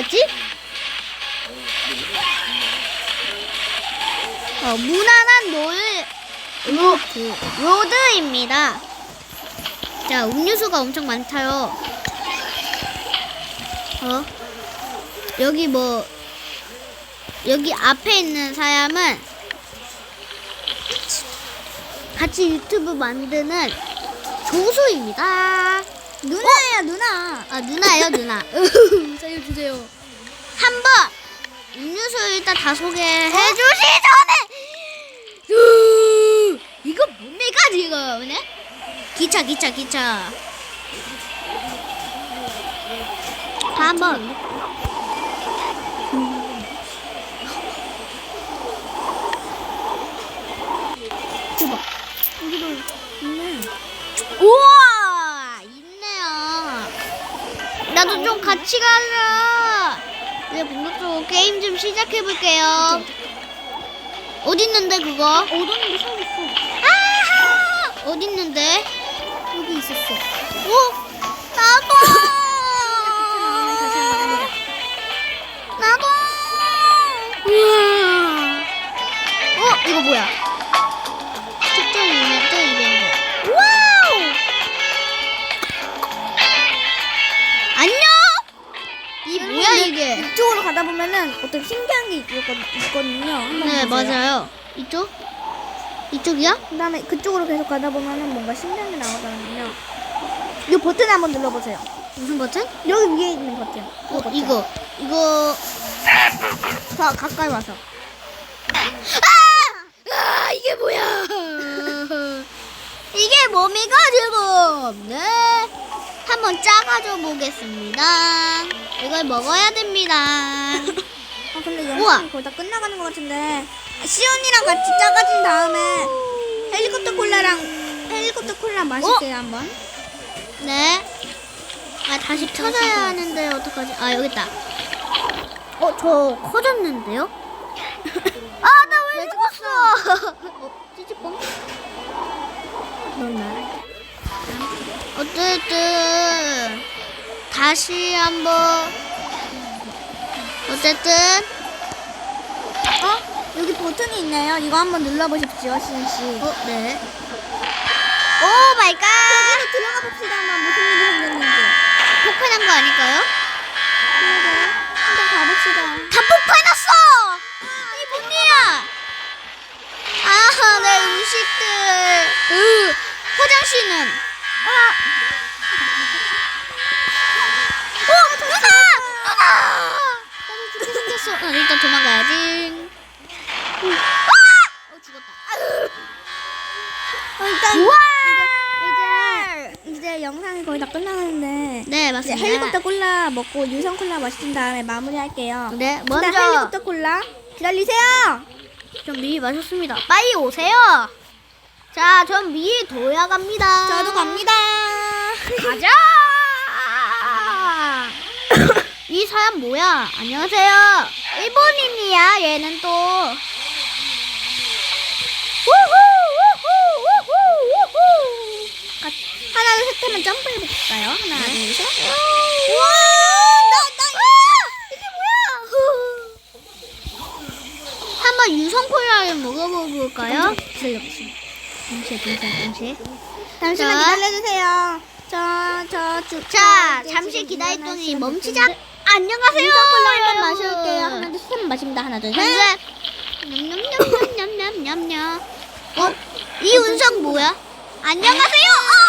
뭐였지? 어, 무난한 롤, 로, 로드입니다. 자, 음료수가 엄청 많다요. 어? 여기 뭐, 여기 앞에 있는 사람은 같이 유튜브 만드는 조수입니다. 누나예요 누나. 아, 누나예요, 누나. 살려주세요. 한번 음료수 일단 다 소개해 주시 전에. 이거 뭡니까 지금 네? 기차 기차 기차. 다 한번. 우와 있네요. 나도 좀 같이 가자 이제 본격적으로 게임 좀 시작해 볼게요. 어디 있는데 그거? 어둠도 사겠어. 아하! 어디 있는데? 여기 있었어. 어 나도! 다시 한번 해보자. 나도! 우와! 어 이거 뭐야 이쪽으로 가다 보면은 어떤 신기한 게 있거든. 한번 네. 맞아요 이쪽 이쪽이야 그다음에 그쪽으로 계속 가다 보면은 뭔가 신기한 게 나오거든요. 이 버튼 한번 눌러보세요. 무슨 버튼 여기 위에 있는 버튼. 이어 버튼. 이거 이거 더 가까이 와서. 아! 아 이게 뭐야 이게 네 한번 짜가져 보겠습니다 이걸 먹어야 됩니다 아 근데 우와. 영상이 거의 다 끝나가는 것 같은데 시온이랑 같이 짜가진 다음에 헬리콥터 콜라랑 헬리콥터 콜라 마실게요 한번. 네. 아 다시 켜져야 하는데 어떡하지? 아 여기 있다. 어 저 커졌는데요? 아 나 왜 죽었어? 어 찌찌뽕. 넌 나를. 어쨌든 다시 한번 어쨌든 어? 여기 버튼이 있네요. 이거 한번 눌러보십시오, 시온 씨. 어 네. 오 마이 갓. 여기로 들어가 봅시다. 한번 무슨 일이 생겼는지. 폭발한 거 아닐까요? 그러게. 한번 가봅시다. 다 폭발났어! 이 뭔일이야? 아, 내 음식들. 으, 화장실은. 아. 생겼어. 어, 일단 도망가야지. 아! 어, 죽었다. 어, 일단 우와! 이제 이제 영상이 거의 다 끝나가는데 네, 이제 맞습니다. 헬리콥터 콜라 먹고 유성 콜라 마신 다음에 마무리할게요. 네, 일단 먼저 헬리콥터 콜라 기다리세요. 좀 미리 마셨습니다. 빨리 오세요. 자, 전 미리 도약합니다. 저도 갑니다. 가자! 이 사람 뭐야? 안녕하세요. 일본인이야, 얘는 또. 우후, 우후, 우후, 우후. 가- 하나 둘셋 하면 점프해 볼까요? 하나 네. 둘 셋. 우와! 나, 나, 이게 뭐야? 한번 유성콜라를 먹어볼까요? 동시에. 잠시만 자. 기다려주세요. 자, 저, 잠시 기다렸더니 일어나시는 멈추자. 안녕하세요. 유성 콜라 한번 여러분. 마실게요. 하나 둘셋 하면 마십니다. 하나 둘 셋. 네. 냠냠냠냠냠냠냠. 어? 이 운석 뭐야? 안녕하세요. 어!